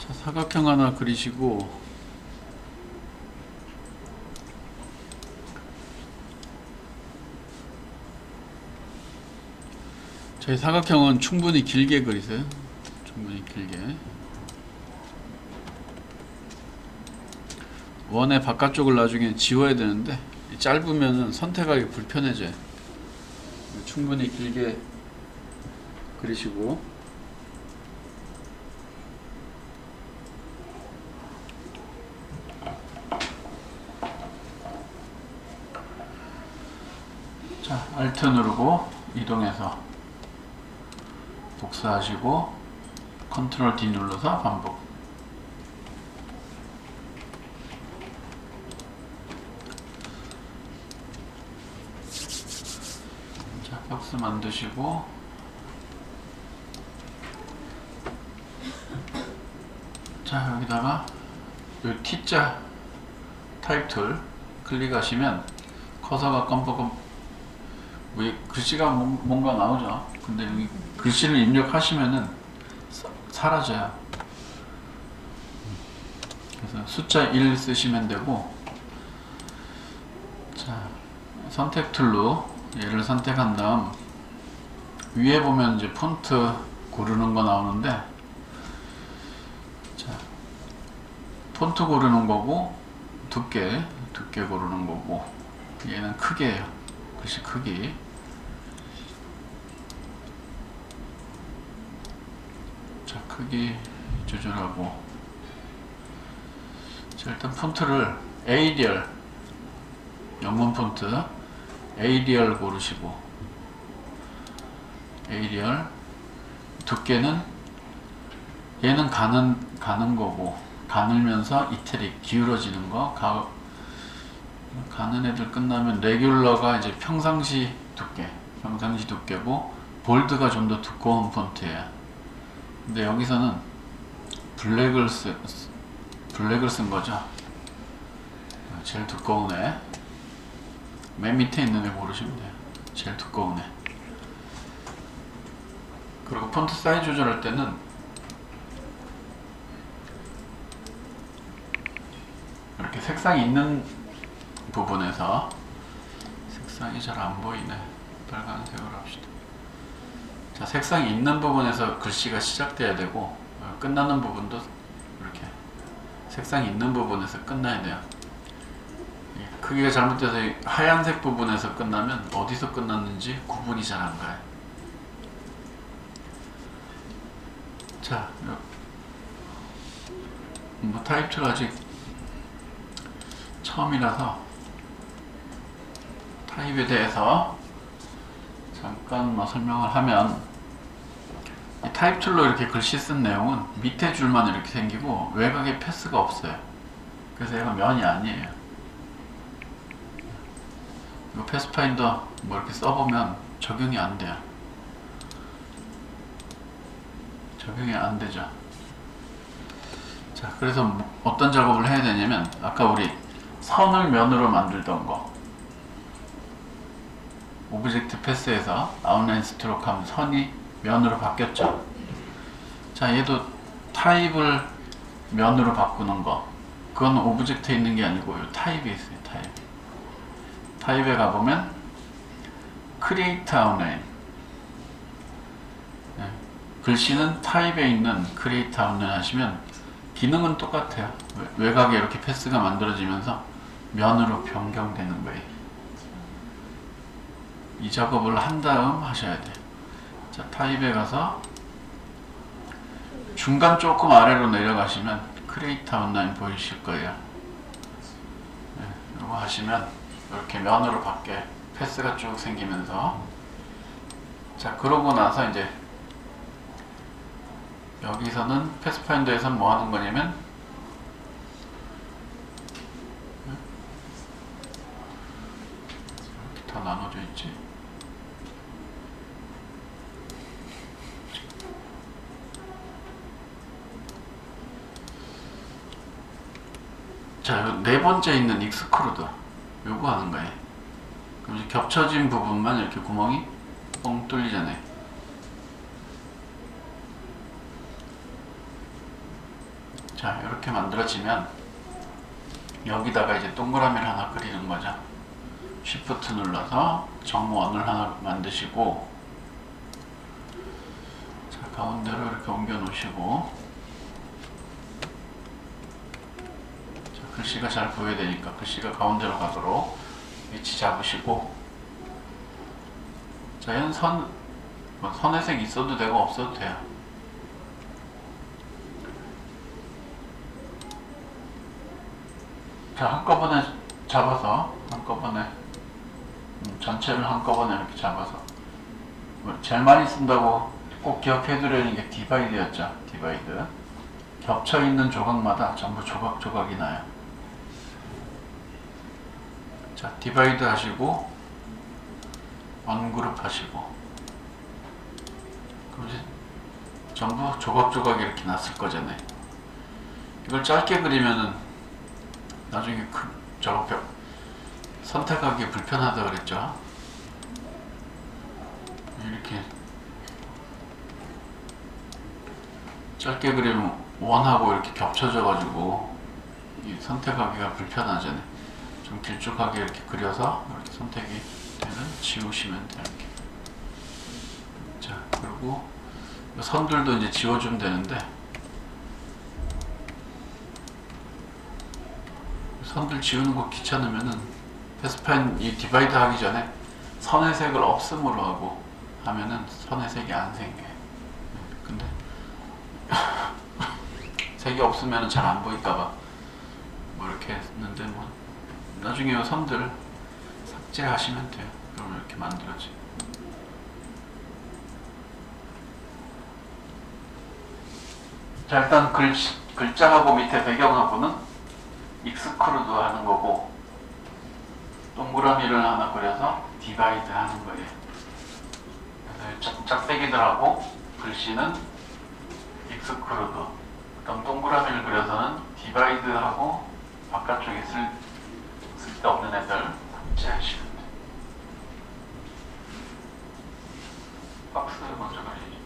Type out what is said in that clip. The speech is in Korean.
자, 사각형 하나 그리시고 저희 사각형은 충분히 길게 그리세요. 충분히 길게. 원의 바깥쪽을 나중에 지워야 되는데 짧으면은 선택하기 불편해져요. 충분히 길게 그리시고 자, 알트 누르고 이동해서 복사하시고 컨트롤 D 눌러서 반복. 자, 박스 만드시고 자, 여기다가 요 T자 툴 클릭하시면 커서가 껌뻑껌 뭐 글씨가 뭔- 뭔가 나오죠. 근데 여기 글씨를 입력하시면은 사- 사라져요. 그래서 숫자 1 쓰시면 되고, 자 선택 툴로 얘를 선택한 다음 위에 보면 이제 폰트 고르는 거 나오는데, 자 폰트 고르는 거고 두께 두께 고르는 거고 얘는 크게예요. 글씨 크기 자 크기 조절하고. 자 일단 폰트를 에이리얼 영문 폰트 에이리얼 고르시고. 에이리얼. 두께는 얘는 가는 가는 거고 가늘면서 이태릭 기울어지는 거 가, 가는 애들 끝나면 레귤러가 이제 평상시 두께, 평상시 두께고 볼드가 좀 더 두꺼운 폰트예요. 근데 여기서는 블랙을 쓰 블랙을 쓴 거죠. 제일 두꺼운 애. 맨 밑에 있는 애 고르시면 돼요. 제일 두꺼운 애. 그리고 폰트 사이즈 조절할 때는 이렇게 색상이 있는 부분에서 색상이 잘 안 보이네. 빨간색으로 합시다. 자, 색상이 있는 부분에서 글씨가 시작돼야 되고 어, 끝나는 부분도 이렇게 색상이 있는 부분에서 끝나야 돼요. 예, 크기가 잘못돼서 이 하얀색 부분에서 끝나면 어디서 끝났는지 구분이 잘 안 가요. 자, 요- 뭐 타입2 아직 처음이라서 타입에 대해서 잠깐 뭐 설명을 하면 이 타입 툴로 이렇게 글씨 쓴 내용은 밑에 줄만 이렇게 생기고 외곽에 패스가 없어요. 그래서 얘가 면이 아니에요. 이거 패스파인더 뭐 이렇게 써보면 적용이 안 돼요. 적용이 안 되죠. 자, 그래서 뭐- 어떤 작업을 해야 되냐면 아까 우리 선을 면으로 만들던 거 오브젝트 패스에서 아웃라인 스트로크 하면 선이 면으로 바뀌었죠 자 얘도 타입을 면으로 바꾸는 거 그건 오브젝트에 있는 게 아니고 요 타입에 있어요 타입 타입에 가보면 크리에이트 아웃라인 네. 글씨는 타입에 있는 크리에이트 아웃라인 하시면 기능은 똑같아요. 외- 외곽에 이렇게 패스가 만들어지면서 면으로 변경되는 거예요. 이 작업을 한 다음 하셔야 돼요. 자, 타입에 가서 중간 조금 아래로 내려가시면 크리에이트 아웃라인 보이실 거예요. 네, 이거 하시면 이렇게 면으로 밖에 패스가 쭉 생기면서 자, 그러고 나서 이제 여기서는 패스파인더에서 뭐 하는 거냐면 이렇게 다 나눠져 있지. 자, 요네 번째 있는 익스크루드 요거 하는 거예요. 그럼 이제 겹쳐진 부분만 이렇게 구멍이 뻥 뚫리잖아요. 자 이렇게 만들어지면 여기다가 이제 동그라미를 하나 그리는 거죠. Shift 눌러서 정원을 하나 만드시고 자 가운데로 이렇게 옮겨 놓으시고 자, 글씨가 잘 보여야 되니까 글씨가 가운데로 가도록 위치 잡으시고. 자 얘는 선, 뭐 선의 색 있어도 되고 없어도 돼요. 자 한꺼번에 잡아서 한꺼번에 음, 전체를 한꺼번에 이렇게 잡아서. 뭐 제일 많이 쓴다고 꼭 기억해 두려는 게 디바이드였죠 디바이드. 겹쳐 있는 조각마다 전부 조각조각이 나요 자 디바이드 하시고 원그룹 하시고 그럼 이제 전부 조각조각 이렇게 났을 거잖아요 이걸 짧게 그리면은 나중에 그 저거 벽 선택하기 불편하다 그랬죠. 이렇게 짧게 그리면 원하고 이렇게 겹쳐져 가지고 이 선택하기가 불편하잖아요. 좀 길쭉하게 이렇게 그려서 이렇게 선택이 되면 지우시면. 이렇게. 자 그리고 이 선들도 이제 지워주면 되는데 선들 지우는 거 귀찮으면은 패스펜 이 디바이드 하기 전에 선의 색을 없음으로 하고 하면은 선의 색이 안 생겨요. 근데 색이 없으면 잘 안 보일까봐 뭐 이렇게 했는데 뭐 나중에 이 선들 삭제하시면 돼요. 그러면 이렇게 만들어지. 자 일단 글 글자하고 밑에 배경하고는 익스크루드 하는 거고 동그라미를 하나 그려서 디바이드 하는 거예요. 짝대기들하고 글씨는 익스크루드 그다음 동그라미를 그려서는 디바이드하고 바깥쪽에 쓸, 쓸데없는 애들 삭제하시면 돼요. 박스 먼저 그리죠.